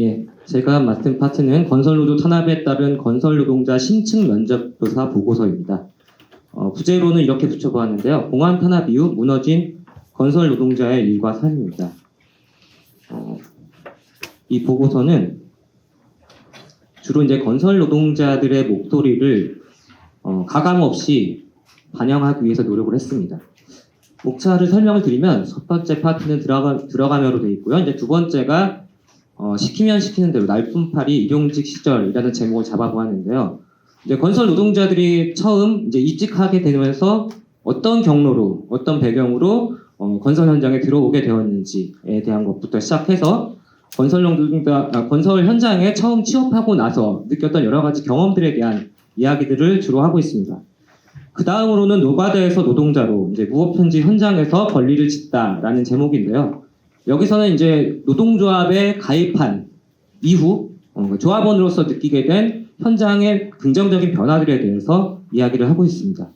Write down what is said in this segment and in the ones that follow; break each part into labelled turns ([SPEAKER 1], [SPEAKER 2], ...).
[SPEAKER 1] 예, 제가 맡은 파트는 건설노조 탄압에 따른 건설 노동자 심층 면접 조사 보고서입니다. 어, 부제로는 이렇게 붙여보았는데요. 공안 탄압 이후 무너진 건설 노동자의 일과 삶입니다. 어, 이 보고서는 주로 이제 건설 노동자들의 목소리를 어, 가감 없이 반영하기 위해서 노력을 했습니다. 목차를 설명을 드리면 첫 번째 파트는 들어가, 들어가며로 되어 있고요. 이제 두 번째가 어, 시키면 시키는 대로 날품팔이 일용직 시절이라는 제목을 잡아보았는데요. 이제 건설 노동자들이 처음 이제 이직하게 되면서 어떤 경로로, 어떤 배경으로 어, 건설 현장에 들어오게 되었는지에 대한 것부터 시작해서 건설 노동자, 아, 건설 현장에 처음 취업하고 나서 느꼈던 여러 가지 경험들에 대한 이야기들을 주로 하고 있습니다. 그 다음으로는 노가다에서 노동자로 이제 무업현지 현장에서 권리를 짓다라는 제목인데요. 여기서는 이제 노동조합에 가입한 이후 어, 조합원으로서 느끼게 된 현장의 긍정적인 변화들에 대해서 이야기를 하고 있습니다.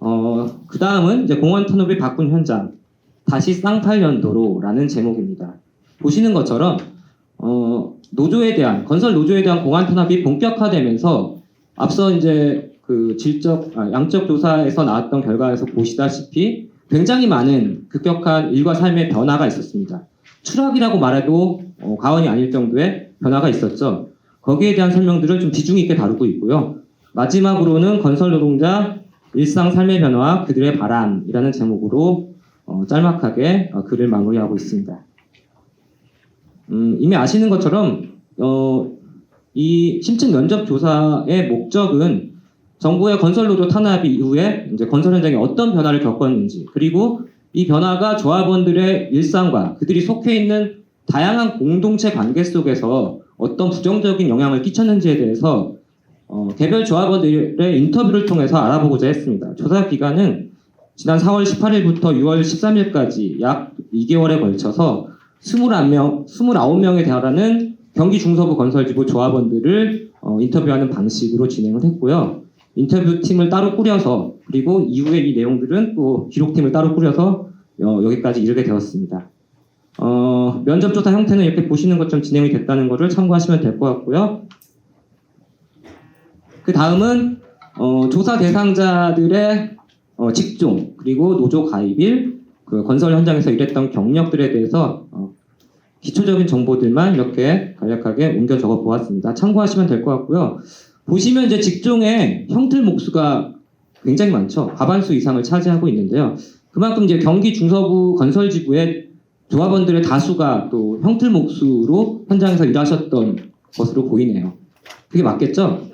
[SPEAKER 1] 어, 그 다음은 이제 공원 탄압이 바꾼 현장 다시 쌍팔년도로라는 제목입니다. 보시는 것처럼 어, 노조에 대한 건설 노조에 대한 공안 탄압이 본격화되면서 앞서 이제 그 질적 아, 양적 조사에서 나왔던 결과에서 보시다시피 굉장히 많은 급격한 일과 삶의 변화가 있었습니다. 추락이라고 말해도 어, 과언이 아닐 정도의 변화가 있었죠. 거기에 대한 설명들을 좀 비중 있게 다루고 있고요. 마지막으로는 건설 노동자 일상 삶의 변화 그들의 바람이라는 제목으로 어, 짤막하게 어, 글을 마무리하고 있습니다. 음, 이미 아시는 것처럼 어, 이 심층 면접 조사의 목적은 정부의 건설 노조 탄압 이후에 이제 건설 현장에 어떤 변화를 겪었는지 그리고 이 변화가 조합원들의 일상과 그들이 속해 있는 다양한 공동체 관계 속에서 어떤 부정적인 영향을 끼쳤는지에 대해서 어, 개별 조합원들의 인터뷰를 통해서 알아보고자 했습니다. 조사 기간은 지난 4월 18일부터 6월 13일까지 약 2개월에 걸쳐서 21명, 29명에 달하는 경기 중서부 건설지부 조합원들을 어, 인터뷰하는 방식으로 진행을 했고요. 인터뷰 팀을 따로 꾸려서 그리고 이후에 이 내용들은 또 기록팀을 따로 꾸려서 어, 여기까지 이르게 되었습니다. 어, 면접조사 형태는 이렇게 보시는 것처럼 진행이 됐다는 것을 참고하시면 될 것 같고요. 그 다음은 어, 조사 대상자들의 어, 직종 그리고 노조 가입일 그 건설 현장에서 일했던 경력들에 대해서 어, 기초적인 정보들만 이렇게 간략하게 옮겨 적어 보았습니다. 참고하시면 될 것 같고요. 보시면 이제 직종의 형틀 목수가 굉장히 많죠. 과반수 이상을 차지하고 있는데요. 그만큼 이제 경기 중서부 건설지부의 조합원들의 다수가 또 형틀 목수로 현장에서 일하셨던 것으로 보이네요. 그게 맞겠죠?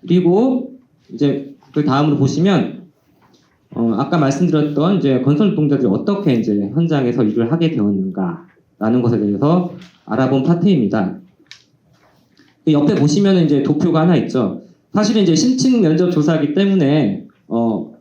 [SPEAKER 1] 그리고 이제 그 다음으로 보시면 어, 아까 말씀드렸던 이제 건설 노동자들이 어떻게 이제 현장에서 일을 하게 되었는가라는 것에 대해서 알아본 파트입니다. 그 옆에 보시면 이제 도표가 하나 있죠. 사실은 이제 심층 면접 조사이기 때문에 어,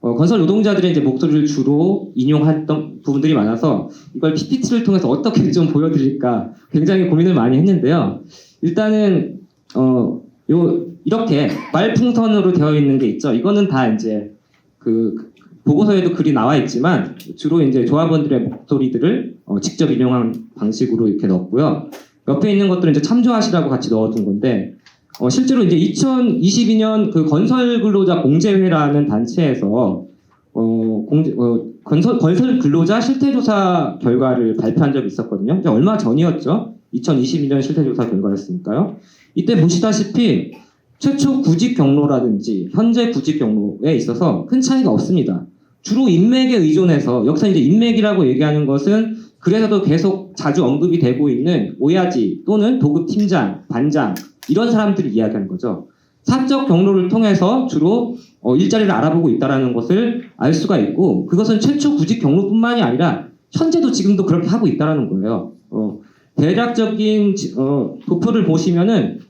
[SPEAKER 1] 어, 건설 노동자들의 이제 목소리를 주로 인용했던 부분들이 많아서 이걸 PPT를 통해서 어떻게 좀 보여드릴까 굉장히 고민을 많이 했는데요. 일단은 어, 요 이렇게 말풍선으로 되어 있는 게 있죠. 이거는 다 이제 그 보고서에도 글이 나와 있지만 주로 이제 조합원들의 목소리들을 어, 직접 인용한 방식으로 이렇게 넣었고요. 옆에 있는 것들은 이제 참조하시라고 같이 넣어둔 건데 어, 실제로 이제 2022년 그 건설 근로자 공제회라는 단체에서 어, 공제, 어, 건설, 건설 근로자 실태조사 결과를 발표한 적이 있었거든요. 얼마 전이었죠. 2022년 실태조사 결과였으니까요. 이때 보시다시피 최초 구직 경로라든지 현재 구직 경로에 있어서 큰 차이가 없습니다. 주로 인맥에 의존해서 여기서 이제 인맥이라고 얘기하는 것은 그래서도 계속 자주 언급이 되고 있는 오야지 또는 도급 팀장, 반장 이런 사람들이 이야기하는 거죠. 사적 경로를 통해서 주로 어, 일자리를 알아보고 있다는 것을 알 수가 있고 그것은 최초 구직 경로뿐만이 아니라 현재도 지금도 그렇게 하고 있다는 거예요. 어, 대략적인 지- 어, 도표를 보시면은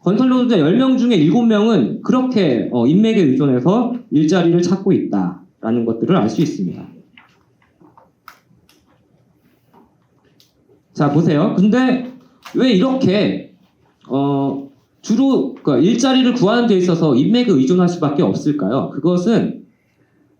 [SPEAKER 1] 건설 노동자 10명 중에 7명은 그렇게 어, 인맥에 의존해서 일자리를 찾고 있다라는 것들을 알 수 있습니다. 자 보세요. 근데 왜 이렇게 어, 주로 그 일자리를 구하는 데 있어서 인맥에 의존할 수밖에 없을까요? 그것은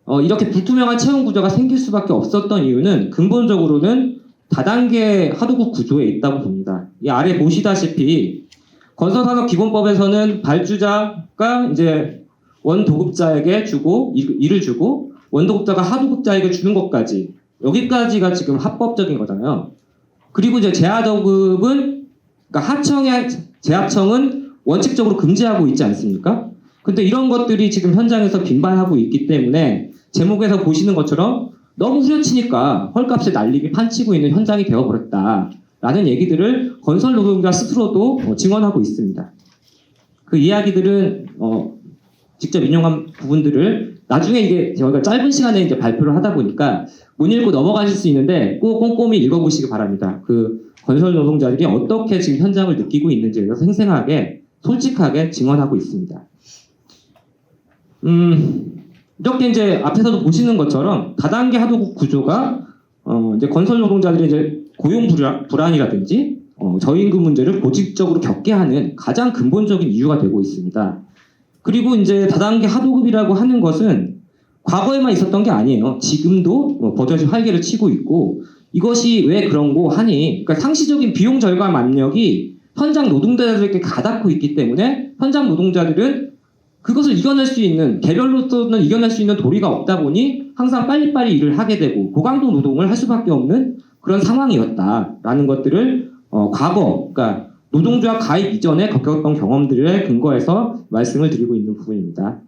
[SPEAKER 1] 어, 이렇게 불투명한 채용 구조가 생길 수밖에 없었던 이유는 근본적으로는 다단계 하도급 구조에 있다고 봅니다. 이 아래 보시다시피 건설산업기본법에서는 발주자가 이제 원도급자에게 주고 일- 일을 주고 원도급자가 하도급자에게 주는 것까지 여기까지가 지금 합법적인 거잖아요. 그리고 이제 재하도급은 그러니까 하청의 재합청은 원칙적으로 금지하고 있지 않습니까? 근데 이런 것들이 지금 현장에서 빈발하고 있기 때문에 제목에서 보시는 것처럼 너무 후려치니까 헐값에 날리기 판치고 있는 현장이 되어버렸다 라는 얘기들을 건설 노동자 스스로도 어, 증언하고 있습니다. 그 이야기들은 어, 직접 인용한 부분들을 나중에 이게 저희가 짧은 시간에 이제 발표를 하다 보니까 못 읽고 넘어가실 수 있는데 꼭 꼼꼼히 읽어보시기 바랍니다. 그 건설 노동자들이 어떻게 지금 현장을 느끼고 있는지에 대해서 생생하게 솔직하게 증언하고 있습니다. 음, 이렇게 이제 앞에서도 보시는 것처럼 다단계 하도급 구조가 어, 이제 건설 노동자들이 이제 고용 불안, 불안이라든지 어, 저임금 문제를 고질적으로 겪게 하는 가장 근본적인 이유가 되고 있습니다. 그리고 이제 다단계 하도급이라고 하는 것은 과거에만 있었던 게 아니에요. 지금도 뭐 버젓이 활개를 치고 있고 이것이 왜 그런고 하니 그러니까 상시적인 비용 절감 압력이 현장 노동자들에게 가닿고 있기 때문에 현장 노동자들은 그것을 이겨낼 수 있는 개별로서는 이겨낼 수 있는 도리가 없다 보니 항상 빨리빨리 일을 하게 되고 고강도 노동을 할 수밖에 없는 그런 상황이었다라는 것들을 어, 과거 그러니까 노동조합 가입 이전에 겪었던 경험들에 근거해서 말씀을 드리고 있는 부분입니다.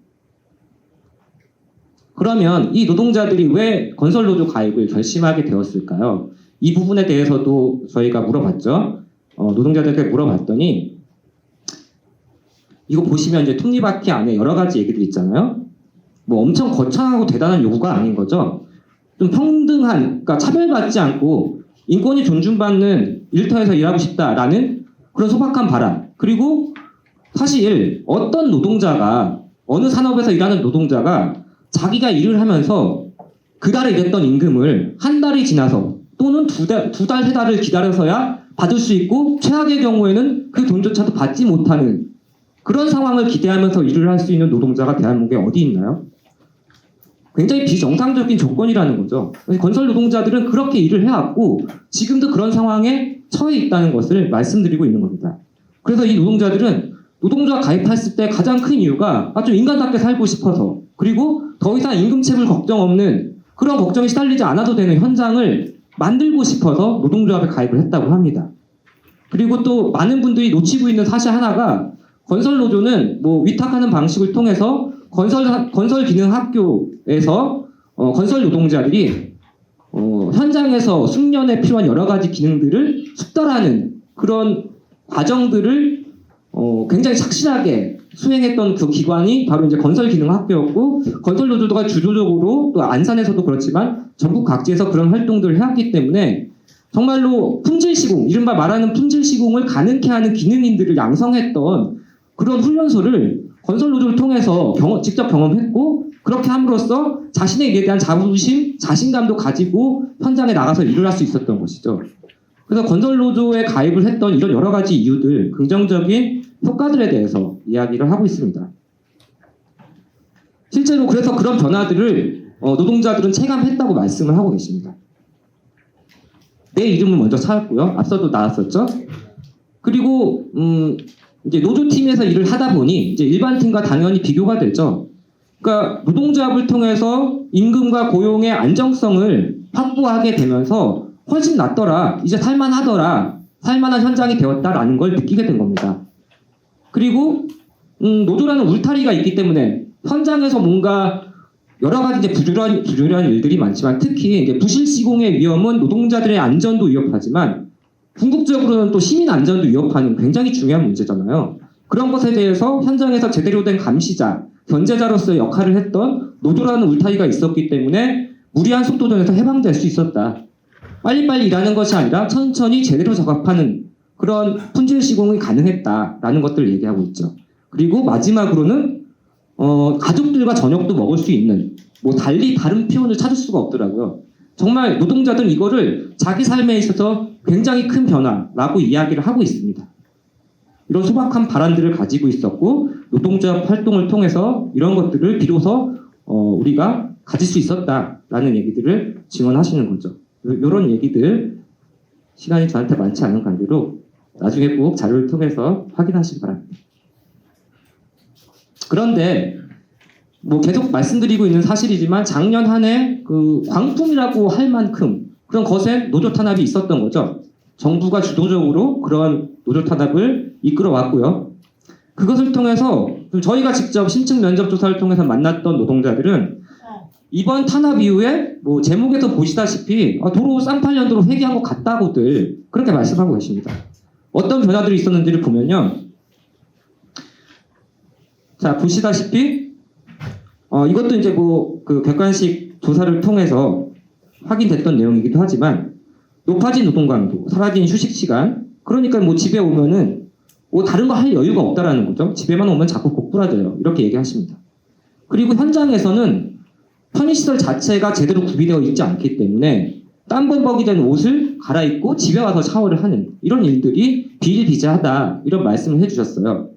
[SPEAKER 1] 그러면 이 노동자들이 왜 건설노조 가입을 결심하게 되었을까요? 이 부분에 대해서도 저희가 물어봤죠. 어, 노동자들에게 물어봤더니 이거 보시면 이제 톱니바퀴 안에 여러 가지 얘기들 있잖아요. 뭐 엄청 거창하고 대단한 요구가 아닌 거죠. 좀 평등한, 그러니까 차별받지 않고 인권이 존중받는 일터에서 일하고 싶다라는 그런 소박한 바람. 그리고 사실 어떤 노동자가 어느 산업에서 일하는 노동자가 자기가 일을 하면서 그 달에 일했던 임금을 한 달이 지나서 또는 두 달, 두 달, 세 달을 기다려서야 받을 수 있고 최악의 경우에는 그 돈조차도 받지 못하는 그런 상황을 기대하면서 일을 할 수 있는 노동자가 대한민국에 어디 있나요? 굉장히 비정상적인 조건이라는 거죠. 건설 노동자들은 그렇게 일을 해왔고 지금도 그런 상황에 처해 있다는 것을 말씀드리고 있는 겁니다. 그래서 이 노동자들은 노동조합 가입했을 때 가장 큰 이유가 아, 좀 인간답게 살고 싶어서 그리고 더 이상 임금체불 걱정 없는 그런 걱정에 시달리지 않아도 되는 현장을 만들고 싶어서 노동조합에 가입을 했다고 합니다. 그리고 또 많은 분들이 놓치고 있는 사실 하나가 건설 노조는 뭐 위탁하는 방식을 통해서 건설 건설 기능 학교에서 어, 건설 노동자들이 어, 현장에서 숙련에 필요한 여러 가지 기능들을 숙달하는 그런 과정들을 어, 굉장히 착실하게 수행했던 그 기관이 바로 이제 건설 기능 학교였고 건설 노조가 주도적으로 또 안산에서도 그렇지만 전국 각지에서 그런 활동들을 해왔기 때문에 정말로 품질 시공, 이른바 말하는 품질 시공을 가능케 하는 기능인들을 양성했던 그런 훈련소를 건설 노조를 통해서 경험- 직접 경험했고 그렇게 함으로써 자신의 일에 대한 자부심, 자신감도 가지고 현장에 나가서 일을 할 수 있었던 것이죠. 그래서 건설 노조에 가입을 했던 이런 여러 가지 이유들, 긍정적인 효과들에 대해서 이야기를 하고 있습니다. 실제로 그래서 그런 변화들을 어, 노동자들은 체감했다고 말씀을 하고 계십니다. 내 이름을 먼저 찾았고요. 앞서도 나왔었죠. 그리고 음, 이제 노조팀에서 일을 하다 보니 이제 일반 팀과 당연히 비교가 되죠. 그러니까 노동조합을 통해서 임금과 고용의 안정성을 확보하게 되면서 훨씬 낫더라. 이제 살만하더라. 살만한 현장이 되었다라는 걸 느끼게 된 겁니다. 그리고 음, 노조라는 울타리가 있기 때문에 현장에서 뭔가 여러 가지 이제 부조리한, 부조리한 일들이 많지만 특히 이제 부실 시공의 위험은 노동자들의 안전도 위협하지만 궁극적으로는 또 시민 안전도 위협하는 굉장히 중요한 문제잖아요. 그런 것에 대해서 현장에서 제대로 된 감시자, 견제자로서의 역할을 했던 노조라는 울타리가 있었기 때문에 무리한 속도전에서 해방될 수 있었다. 빨리빨리 일하는 것이 아니라 천천히 제대로 작업하는 그런 품질 시공이 가능했다라는 것들을 얘기하고 있죠. 그리고 마지막으로는 어, 가족들과 저녁도 먹을 수 있는 뭐 달리 다른 표현을 찾을 수가 없더라고요. 정말 노동자들은 이거를 자기 삶에 있어서 굉장히 큰 변화라고 이야기를 하고 있습니다. 이런 소박한 바람들을 가지고 있었고 노동조합 활동을 통해서 이런 것들을 비로소 어, 우리가 가질 수 있었다라는 얘기들을 증언하시는 거죠. 이런 얘기들 시간이 저한테 많지 않은 관계로 나중에 꼭 자료를 통해서 확인하시기 바랍니다. 그런데 뭐 계속 말씀드리고 있는 사실이지만 작년 한 해 그 광풍이라고 할 만큼 그런 거센 노조 탄압이 있었던 거죠. 정부가 주도적으로 그런 노조 탄압을 이끌어 왔고요. 그것을 통해서 저희가 직접 신층 면접 조사를 통해서 만났던 노동자들은 이번 탄압 이후에 뭐 제목에서 보시다시피 아, 도로 쌍팔년도로 회귀한 것 같다고들 그렇게 말씀하고 계십니다. 어떤 변화들이 있었는지를 보면요. 자 보시다시피 어, 이것도 이제 뭐 그 객관식 조사를 통해서 확인됐던 내용이기도 하지만 높아진 노동 강도, 사라진 휴식 시간, 그러니까 뭐 집에 오면은 뭐 다른 거 할 여유가 없다라는 거죠. 집에만 오면 자꾸 고꾸라져요. 이렇게 얘기하십니다. 그리고 현장에서는 편의시설 자체가 제대로 구비되어 있지 않기 때문에 땀범벅이 된 옷을 갈아입고 집에 와서 샤워를 하는 이런 일들이 비일비재하다 이런 말씀을 해주셨어요.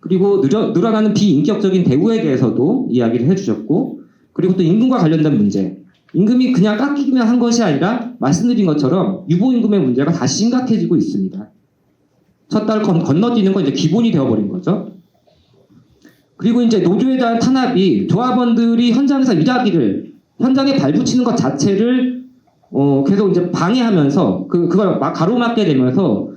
[SPEAKER 1] 그리고 늘어, 늘어나는 비인격적인 대우에 대해서도 이야기를 해주셨고 그리고 또 임금과 관련된 문제 임금이 그냥 깎이기만 한 것이 아니라 말씀드린 것처럼 유보임금의 문제가 다시 심각해지고 있습니다. 첫 달 건너뛰는 건 이제 기본이 되어버린 거죠. 그리고 이제 노조에 대한 탄압이 조합원들이 현장에서 일하기를 현장에 발붙이는 것 자체를 어, 계속 이제 방해하면서 그 그걸 막 가로막게 되면서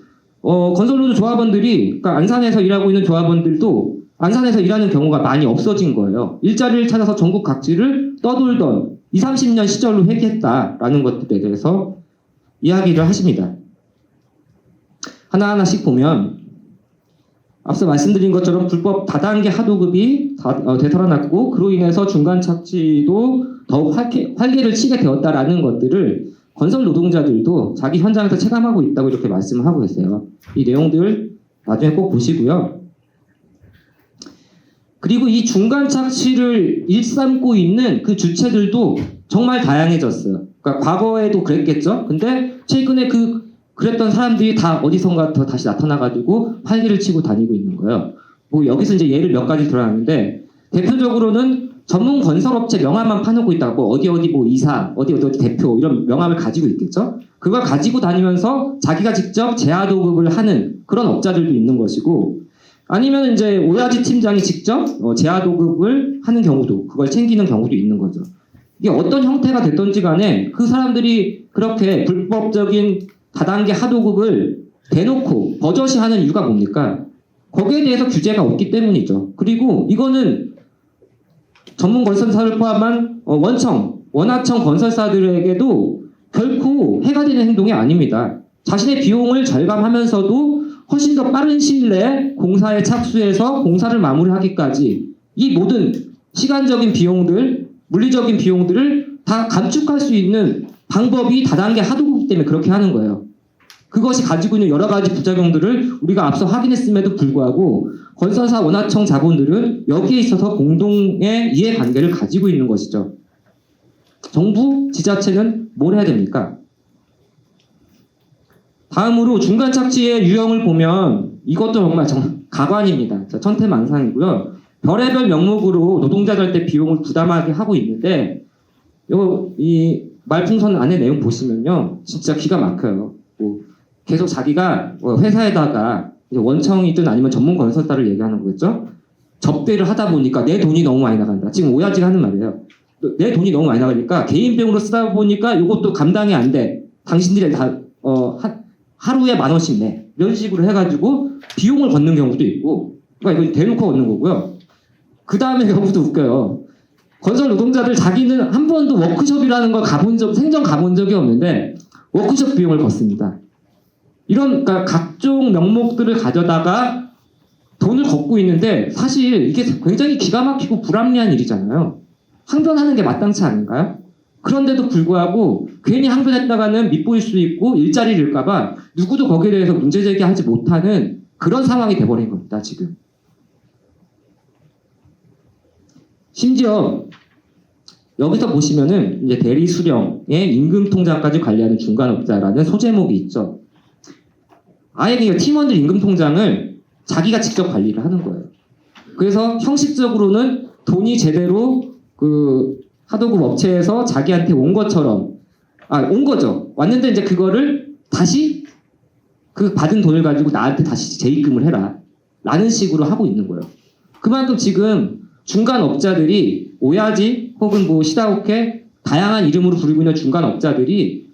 [SPEAKER 1] 어, 건설노조 조합원들이 그러니까 안산에서 일하고 있는 조합원들도 안산에서 일하는 경우가 많이 없어진 거예요. 일자리를 찾아서 전국 각지를 떠돌던 20, 30년 시절로 회귀했다라는 것들에 대해서 이야기를 하십니다. 하나하나씩 보면 앞서 말씀드린 것처럼 불법 다단계 하도급이 다, 어, 되살아났고 그로 인해서 중간 착취도 더욱 활개, 활개를 치게 되었다라는 것들을 건설 노동자들도 자기 현장에서 체감하고 있다고 이렇게 말씀을 하고 계세요. 이 내용들 나중에 꼭 보시고요. 그리고 이 중간 착취를 일삼고 있는 그 주체들도 정말 다양해졌어요. 그러니까 과거에도 그랬겠죠. 근데 최근에 그 그랬던 사람들이 다 어디선가 더 다시 나타나가지고 활기를 치고 다니고 있는 거예요. 뭐 여기서 이제 예를 몇 가지 들어놨는데 대표적으로는 전문 건설업체 명함만 파놓고 있다고 어디 어디 뭐 이사 어디 어디, 대표 이런 명함을 가지고 있겠죠. 그걸 가지고 다니면서 자기가 직접 재하 도급을 하는 그런 업자들도 있는 것이고 아니면 이제 오야지 팀장이 직접 어, 재하 도급을 하는 경우도 그걸 챙기는 경우도 있는 거죠. 이게 어떤 형태가 됐던지 간에 그 사람들이 그렇게 불법적인 다단계 하도급을 대놓고 버젓이 하는 이유가 뭡니까? 거기에 대해서 규제가 없기 때문이죠. 그리고 이거는 전문 건설사를 포함한 어, 원청, 원하청 건설사들에게도 결코 해가 되는 행동이 아닙니다. 자신의 비용을 절감하면서도 훨씬 더 빠른 시일 내에 공사에 착수해서 공사를 마무리하기까지 이 모든 시간적인 비용들, 물리적인 비용들을 다 감축할 수 있는 방법이 다단계 하도급이기 때문에 그렇게 하는 거예요. 그것이 가지고 있는 여러 가지 부작용들을 우리가 앞서 확인했음에도 불구하고 건설사 원하청 자본들은 여기에 있어서 공동의 이해관계를 가지고 있는 것이죠. 정부, 지자체는 뭘 해야 됩니까? 다음으로 중간 착지의 유형을 보면 이것도 정말 정, 가관입니다. 자, 천태만상이고요. 별의별 명목으로 노동자들한테 비용을 부담하게 하고 있는데 요, 이 말풍선 안에 내용 보시면요. 진짜 기가 막혀요. 뭐 계속 자기가 뭐 회사에다가 원청이든 아니면 전문 건설사를 얘기하는 거겠죠. 접대를 하다 보니까 내 돈이 너무 많이 나간다. 지금 오야지가 하는 말이에요. 내 돈이 너무 많이 나가니까 개인 비용으로 쓰다 보니까 이것도 감당이 안 돼. 당신들이 다 어, 하, 하루에 만 원씩 내. 이런 식으로 해가지고 비용을 걷는 경우도 있고, 그러니까 이거 대놓고 걷는 거고요. 그 다음에 경우도 웃겨요. 건설 노동자들 자기는 한 번도 워크숍이라는 걸 가본 적, 생전 가본 적이 없는데 워크숍 비용을 걷습니다. 이런 그러니까 각종 명목들을 가져다가 돈을 걷고 있는데 사실 이게 굉장히 기가 막히고 불합리한 일이잖아요. 항변하는 게 마땅치 않은가요? 그런데도 불구하고 괜히 항변했다가는 밉보일 수 있고 일자리를 잃을까봐 누구도 거기에 대해서 문제 제기하지 못하는 그런 상황이 돼버린 겁니다 지금. 심지어 여기서 보시면은 이제 대리 수령의 임금 통장까지 관리하는 중간업자라는 소제목이 있죠. 아예 그냥 팀원들 임금 통장을 자기가 직접 관리를 하는 거예요. 그래서 형식적으로는 돈이 제대로 그 하도급 업체에서 자기한테 온 것처럼 아 온 거죠. 왔는데 이제 그거를 다시 그 받은 돈을 가지고 나한테 다시 재입금을 해라. 라는 식으로 하고 있는 거예요. 그만큼 지금 중간 업자들이 오야지 혹은 뭐 시다오케 다양한 이름으로 부르고 있는 중간 업자들이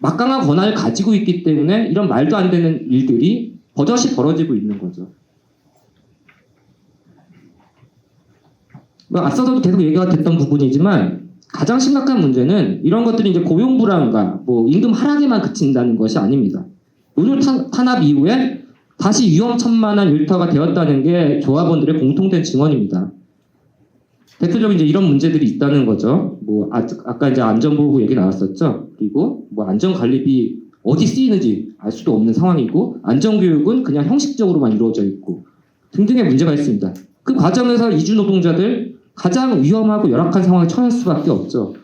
[SPEAKER 1] 막강한 권한을 가지고 있기 때문에 이런 말도 안 되는 일들이 버젓이 벌어지고 있는 거죠. 뭐 앞서서도 계속 얘기가 됐던 부분이지만 가장 심각한 문제는 이런 것들이 이제 고용 불안과 뭐 임금 하락에만 그친다는 것이 아닙니다. 노조 탄- 탄압 이후에 다시 위험천만한 일터가 되었다는 게 조합원들의 공통된 증언입니다. 대표적인 이제 이런 문제들이 있다는 거죠. 뭐 아, 까 이제 안전보호 얘기 나왔었죠. 그리고 뭐 안전관리비 어디 쓰이는지 알 수도 없는 상황이고 안전교육은 그냥 형식적으로만 이루어져 있고 등등의 문제가 있습니다. 그 과정에서 이주 노동자들 가장 위험하고 열악한 상황에 처할 수밖에 없죠.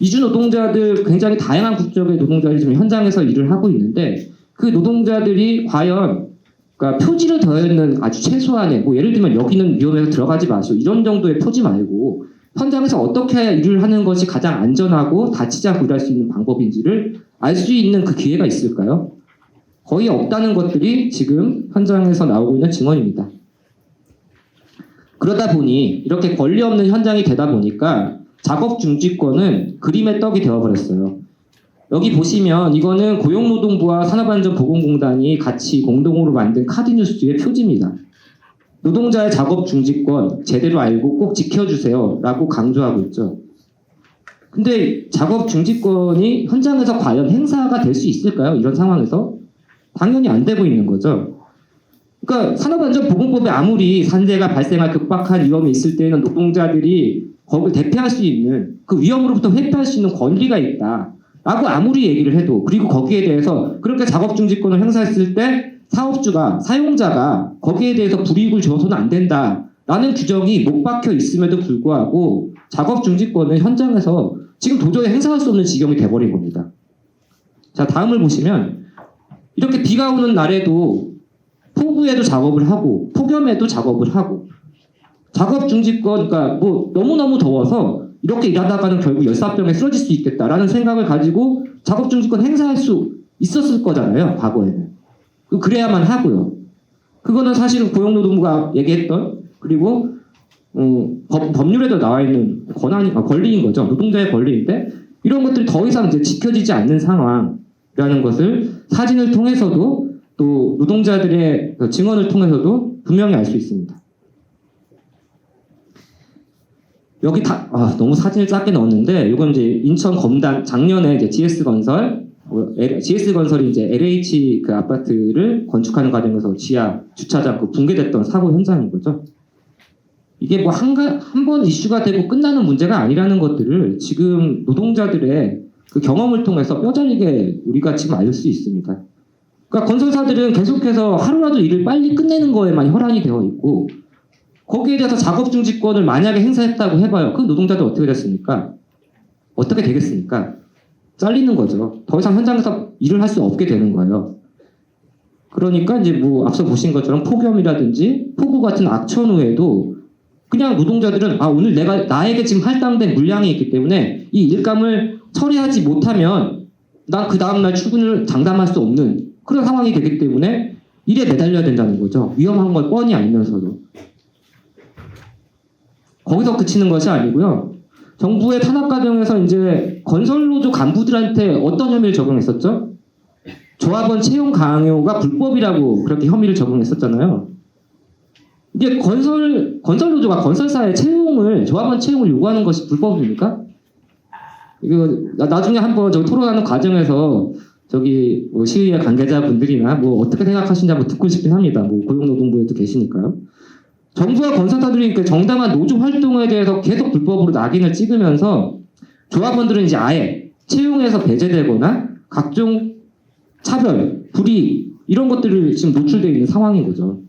[SPEAKER 1] 이주 노동자들 굉장히 다양한 국적의 노동자들이 지금 현장에서 일을 하고 있는데 그 노동자들이 과연 그러니까 표지를 더해 있는 아주 최소한의 뭐 예를 들면 여기는 위험해서 들어가지 마시오 이런 정도의 표지 말고 현장에서 어떻게 일을 하는 것이 가장 안전하고 다치지 않고 일할 수 있는 방법인지를 알 수 있는 그 기회가 있을까요? 거의 없다는 것들이 지금 현장에서 나오고 있는 증언입니다. 그러다 보니 이렇게 권리 없는 현장이 되다 보니까 작업 중지권은 그림의 떡이 되어버렸어요. 여기 보시면 이거는 고용노동부와 산업안전보건공단이 같이 공동으로 만든 카드뉴스의 표지입니다. 노동자의 작업 중지권 제대로 알고 꼭 지켜주세요 라고 강조하고 있죠. 근데 작업 중지권이 현장에서 과연 행사가 될 수 있을까요? 이런 상황에서? 당연히 안 되고 있는 거죠. 그러니까 산업안전보건법에 아무리 산재가 발생할 급박한 위험이 있을 때는 노동자들이 거기를 대피할 수 있는 그 위험으로부터 회피할 수 있는 권리가 있다. 라고 아무리 얘기를 해도 그리고 거기에 대해서 그렇게 작업 중지권을 행사했을 때 사업주가 사용자가 거기에 대해서 불이익을 줘서는 안 된다. 라는 규정이 못 박혀 있음에도 불구하고 작업 중지권은 현장에서 지금 도저히 행사할 수 없는 지경이 돼버린 겁니다. 자, 다음을 보시면 이렇게 비가 오는 날에도 폭우에도 작업을 하고 폭염에도 작업을 하고 작업 중지권 그러니까 뭐 너무너무 더워서 이렇게 일하다가는 결국 열사병에 쓰러질 수 있겠다라는 생각을 가지고 작업 중지권 행사할 수 있었을 거잖아요 과거에는. 그- 그래야만 하고요. 그거는 사실은 고용노동부가 얘기했던 그리고 어, 법, 법률에도 나와 있는 권한이 아, 권리인 거죠. 노동자의 권리인데 이런 것들이 더 이상 이제 지켜지지 않는 상황이라는 것을 사진을 통해서도 또 노동자들의 그 증언을 통해서도 분명히 알 수 있습니다. 여기 다 아, 너무 사진을 작게 넣었는데 이건 이제 인천 검단 작년에 이제 GS 건설 GS 건설이 이제 LH 그 아파트를 건축하는 과정에서 지하 주차장 그 붕괴됐던 사고 현장인 거죠. 이게 뭐 한 한 번 이슈가 되고 끝나는 문제가 아니라는 것들을 지금 노동자들의 그 경험을 통해서 뼈저리게 우리가 지금 알 수 있습니다. 그러니까 건설사들은 계속해서 하루라도 일을 빨리 끝내는 거에만 혈안이 되어 있고 거기에 대해서 작업 중지권을 만약에 행사했다고 해봐요. 그 노동자들 어떻게 됐습니까? 어떻게 되겠습니까? 잘리는 거죠. 더 이상 현장에서 일을 할 수 없게 되는 거예요. 그러니까 이제 뭐 앞서 보신 것처럼 폭염이라든지 폭우 같은 악천 후에도 그냥 노동자들은 아 오늘 내가 나에게 지금 할당된 물량이 있기 때문에 이 일감을 처리하지 못하면 난 그 다음날 출근을 장담할 수 없는 그런 상황이 되기 때문에 일에 매달려야 된다는 거죠. 위험한 걸 뻔히 알면서도. 거기서 그치는 것이 아니고요. 정부의 탄압 과정에서 이제 건설노조 간부들한테 어떤 혐의를 적용했었죠? 조합원 채용 강요가 불법이라고 그렇게 혐의를 적용했었잖아요. 이게 건설 건설 노조가 건설사의 채용을 조합원 채용을 요구하는 것이 불법입니까? 이거 나- 나중에 한번 저기 토론하는 과정에서 저기 뭐 시의회 관계자분들이나 뭐 어떻게 생각하시는지 한번 듣고 싶긴 합니다. 뭐 고용노동부에도 계시니까요. 정부와 건설사들이 그 정당한 노조 활동에 대해서 계속 불법으로 낙인을 찍으면서 조합원들은 이제 아예 채용에서 배제되거나 각종 차별, 불이익 이런 것들을 지금 노출되어 있는 상황인 거죠.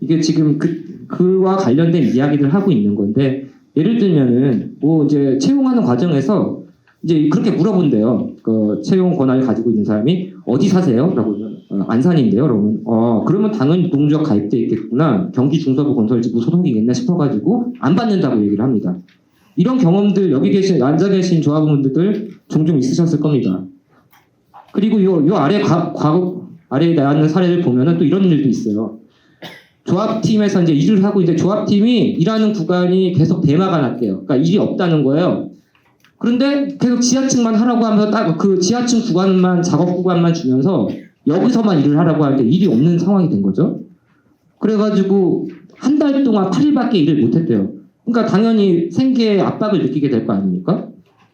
[SPEAKER 1] 이게 지금 그, 그와 관련된 이야기를 하고 있는 건데 예를 들면은 뭐 이제 채용하는 과정에서 이제 그렇게 물어본대요. 그 채용 권한을 가지고 있는 사람이 어디 사세요? 라고 안산인데요. 그러면 어 그러면 당연히 노동조합 가입돼 있겠구나. 경기 중서부 건설지부 소속이겠네 싶어가지고 안 받는다고 얘기를 합니다. 이런 경험들 여기 계신 앉아 계신 조합원분들 종종 있으셨을 겁니다. 그리고 요, 요 아래 과, 과거 아래에 나왔는 사례를 보면은 또 이런 일도 있어요. 조합팀에서 이제 일을 하고 이제 조합팀이 일하는 구간이 계속 대마가 났대요. 그러니까 일이 없다는 거예요. 그런데 계속 지하층만 하라고 하면서 딱 그 지하층 구간만 작업 구간만 주면서 여기서만 일을 하라고 하는데 일이 없는 상황이 된 거죠. 그래가지고 한 달 동안 8일밖에 일을 못했대요. 그러니까 당연히 생계에 압박을 느끼게 될 거 아닙니까?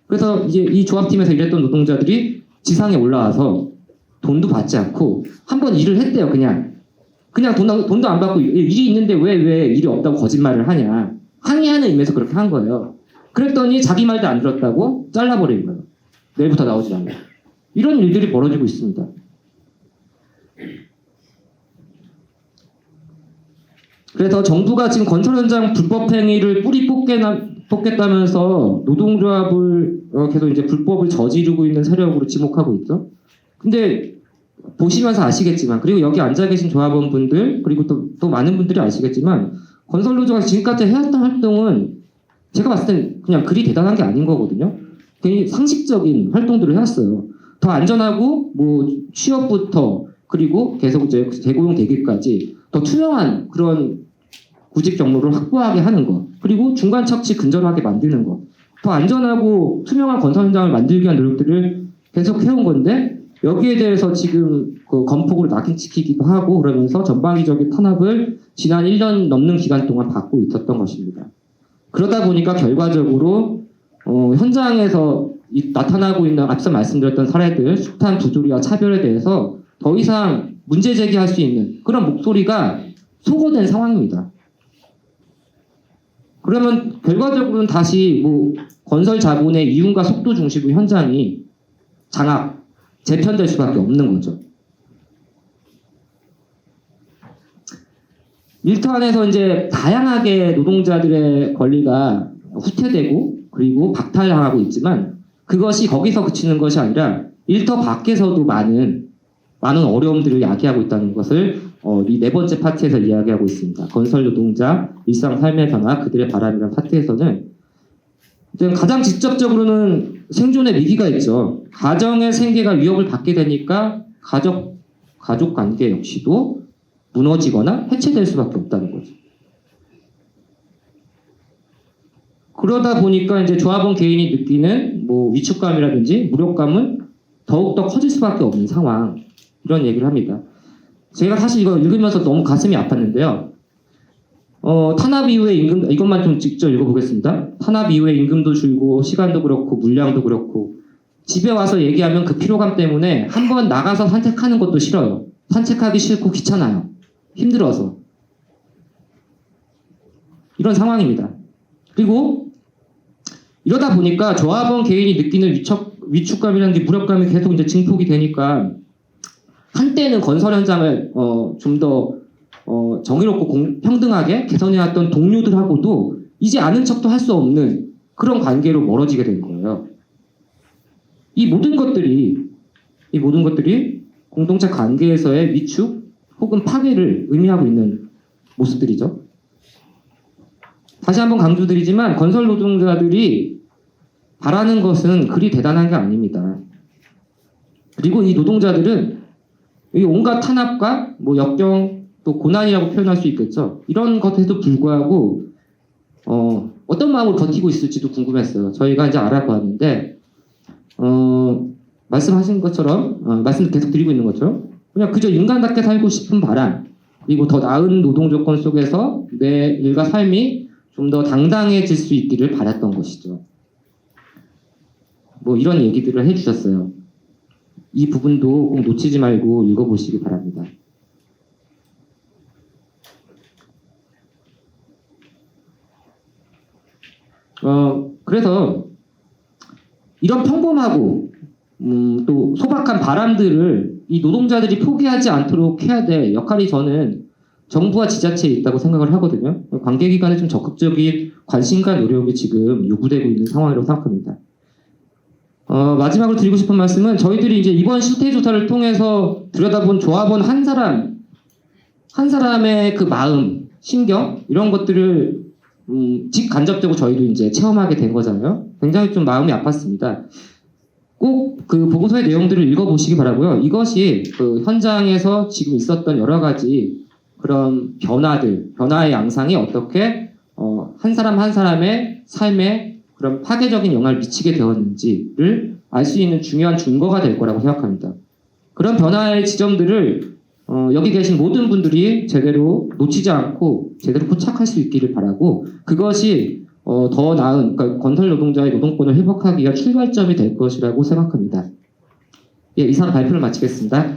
[SPEAKER 1] 그래서 이제 이 조합팀에서 일했던 노동자들이 지상에 올라와서 돈도 받지 않고 한 번 일을 했대요. 그냥 그냥 돈, 돈도 안 받고 일이 있는데 왜 왜 일이 없다고 거짓말을 하냐 항의하는 의미에서 그렇게 한 거예요. 그랬더니 자기 말도 안 들었다고 잘라버린 거예요. 내일부터 나오지 말라. 이런 일들이 벌어지고 있습니다. 그래서 정부가 지금 건설 현장 불법 행위를 뿌리 뽑겠다면서 노동조합을 어, 계속 이제 불법을 저지르고 있는 세력으로 지목하고 있죠. 근데 보시면서 아시겠지만 그리고 여기 앉아 계신 조합원 분들 그리고 또, 또 많은 분들이 아시겠지만 건설 노조가 지금까지 해왔던 활동은 제가 봤을 땐 그냥 그리 대단한 게 아닌 거거든요. 굉장히 상식적인 활동들을 해왔어요. 더 안전하고 뭐 취업부터 그리고 계속 이제 재고용 되기까지 더 투명한 그런 구직 경로를 확보하게 하는 것 그리고 중간 착취 근절하게 만드는 것 더 안전하고 투명한 건설 현장을 만들기 위한 노력들을 계속 해온 건데 여기에 대해서 지금 그 건폭으로 낙인시키기도 하고 그러면서 전방위적인 탄압을 지난 1년 넘는 기간 동안 받고 있었던 것입니다. 그러다 보니까 결과적으로 어, 현장에서 이- 나타나고 있는 앞서 말씀드렸던 사례들 숙탄 부조리와 차별에 대해서 더 이상 문제 제기할 수 있는 그런 목소리가 소거된 상황입니다. 그러면 결과적으로는 다시 뭐 건설 자본의 이윤과 속도 중심의 현장이 장악, 재편될 수밖에 없는 거죠. 안에서 이제 다양하게 노동자들의 권리가 후퇴되고 그리고 박탈당하고 있지만 그것이 거기서 그치는 것이 아니라 일터 밖에서도 많은 많은 어려움들을 야기하고 있다는 것을 어, 이 네 번째 파트에서 이야기하고 있습니다. 건설 노동자 일상 삶의 변화 그들의 바람이라는 파트에서는 가장 직접적으로는 생존의 위기가 있죠. 가정의 생계가 위협을 받게 되니까 가족 가족 관계 역시도 무너지거나 해체될 수밖에 없다는 거죠. 그러다 보니까 이제 조합원 개인이 느끼는 뭐 위축감이라든지 무력감은 더욱더 커질 수밖에 없는 상황 이런 얘기를 합니다. 제가 사실 이거 읽으면서 너무 가슴이 아팠는데요. 어, 탄압 이후에 임금 이것만 좀 직접 읽어보겠습니다. 탄압 이후에 임금도 줄고 시간도 그렇고 물량도 그렇고 집에 와서 얘기하면 그 피로감 때문에 한 번 나가서 산책하는 것도 싫어요. 산책하기 싫고 귀찮아요. 힘들어서 이런 상황입니다. 그리고 이러다 보니까 조합원 개인이 느끼는 위축, 위축감이라는 게 무력감이 계속 이제 증폭이 되니까 한때는 건설 현장을 어, 좀더 어, 정의롭고 공- 평등하게 개선해왔던 동료들하고도 이제 아는 척도 할 수 없는 그런 관계로 멀어지게 된 거예요. 이 모든 것들이 이 모든 것들이 공동체 관계에서의 위축 혹은 파괴를 의미하고 있는 모습들이죠. 다시 한번 강조드리지만 건설 노동자들이 바라는 것은 그리 대단한 게 아닙니다. 그리고 이 노동자들은 이 온갖 탄압과 뭐 역경 또 고난이라고 표현할 수 있겠죠. 이런 것에도 불구하고 어, 어떤 마음으로 버티고 있을지도 궁금했어요. 저희가 이제 알아보았는데 어, 말씀하신 것처럼 어, 말씀 계속 드리고 있는 것처럼 그냥 그저 인간답게 살고 싶은 바람 그리고 더 나은 노동 조건 속에서 내 일과 삶이 좀 더 당당해질 수 있기를 바랐던 것이죠. 뭐 이런 얘기들을 해주셨어요. 이 부분도 꼭 놓치지 말고 읽어보시기 바랍니다. 어, 그래서 이런 평범하고 음, 또 소박한 바람들을 이 노동자들이 포기하지 않도록 해야 될 역할이 저는 정부와 지자체에 있다고 생각을 하거든요. 관계기관의 좀 적극적인 관심과 노력이 지금 요구되고 있는 상황이라고 생각합니다. 어, 마지막으로 드리고 싶은 말씀은 저희들이 이제 이번 실태 조사를 통해서 들여다본 조합원 한 사람 한 사람의 그 마음, 신경 이런 것들을 음, 직간접적으로 저희도 이제 체험하게 된 거잖아요. 굉장히 좀 마음이 아팠습니다. 꼭 그 보고서의 내용들을 읽어보시기 바라고요. 이것이 그 현장에서 지금 있었던 여러 가지 그런 변화들, 변화의 양상이 어떻게 어, 한 사람 한 사람의 삶에 그런 파괴적인 영향을 미치게 되었는지를 알 수 있는 중요한 증거가 될 거라고 생각합니다. 그런 변화의 지점들을 어, 여기 계신 모든 분들이 제대로 놓치지 않고 제대로 포착할 수 있기를 바라고 그것이 어, 더 나은 그러니까 건설 노동자의 노동권을 회복하기 위한 출발점이 될 것이라고 생각합니다. 예, 이상 발표를 마치겠습니다.